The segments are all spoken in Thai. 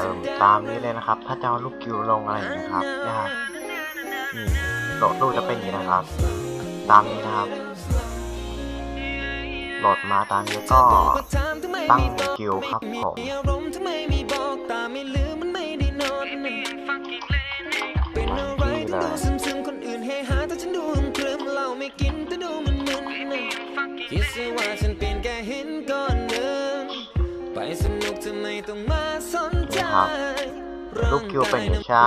เติมตามนี้เลยนะครับ ถ้าจะเอาลูกกิวลงอะไรอย่างเงี้ยครับเนี่ยครับนี่โหลดรูปจะเป็นอย่างนี้นะครับ ตามนี้นะครับ โหลดมาตามนี้ก็ตั้งกิวครับผมเป็นอะไรที่ดูซึมๆคนอื่นเฮฮาแต่ฉันดูอึมครึมเราไม่กินแต่ดูมันมึนๆคิดซะว่าฉันเป็นแค่หินก้อนหนึ่งไปส นุกทำไมต้องมาสนใจนะครับลูกคิวเป็นอย่างช้า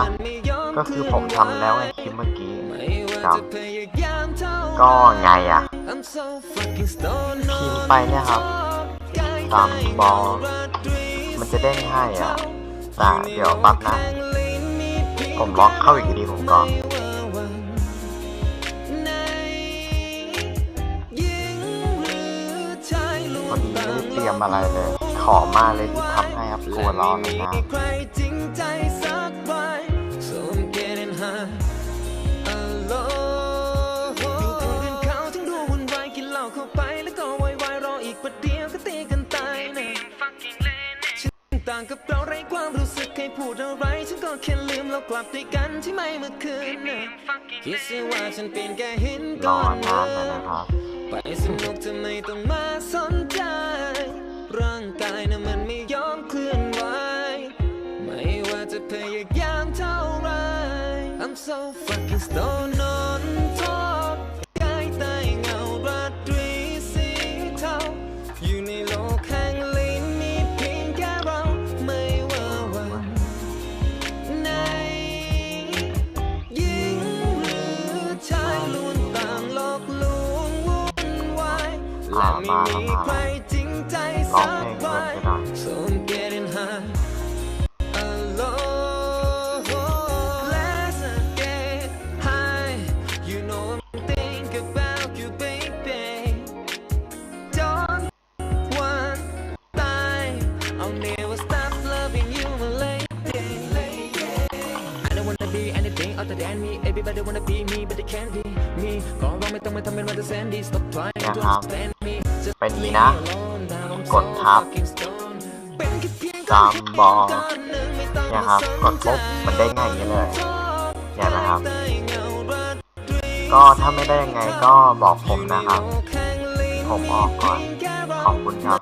ก็คือผมทำแล้วไงคลิปเมื่อกี้ไม่ว่าครับจะพยายามเท่าก็ไงอะ I'm so fucking stoned พิมพ์ไปเนี่ยครับตามบอลมันจะเด้งให้อะแต่เดี๋ยวแปั๊บนะ ผมล็อกเข้าอีกทีผมก็พอดีไม่ได้เตรียมอะไรเลย ขอมาเลยที่ทำให้ครับกลัวร้อนนะใครจริงใจสักใบ So I'm getting high alone ดูคนอื่นเขากต่างกับเราไร้ความรู้สึกใครพูดอะไร ฉันก็แค่ลืมเรากลับด้วยกันที่ไม่เมื่อคืนนะคิดเสียว่าฉันเป็นแค่หินก้อนเนะครับไปสนุกทำไมต้องมาสนใจ นะมันไม่ยอมเคลื่อนไหวไม่ว่าจะพยายามเท่าไร I'm so fucking stoned on top กายใต้เงาราตรีสีเทาอยู่ในโลกแห่งลิ้นมีเพียงแค่เราไม่ว่าวันไหนหญิงหรือชายล้วนต่างหลอกลวงวุ่นวายและไม่มีใครจริงใจสัก other than me. Everybody wanna be me, but they can't be me. ก็ร้องไม่ต้องมาทำเป็นวันจะแสนดี Stop trying to นะครับ understand me. Just เป็นอย่างนี้ leave นะ me alone. Now I'm กดทับ so fucking stoned. เป็นแค่เพียงตามบอลก้อนหนึ่งไม่ต้องเนี่ยครับ กดปุ๊บมันได้ไงอย่างนี้เลยเนี่ยนะครับ ก็ถ้าไม่ได้ยังไงก็บอกผมนะครับ ผมออกก่อน ขอบคุณครับ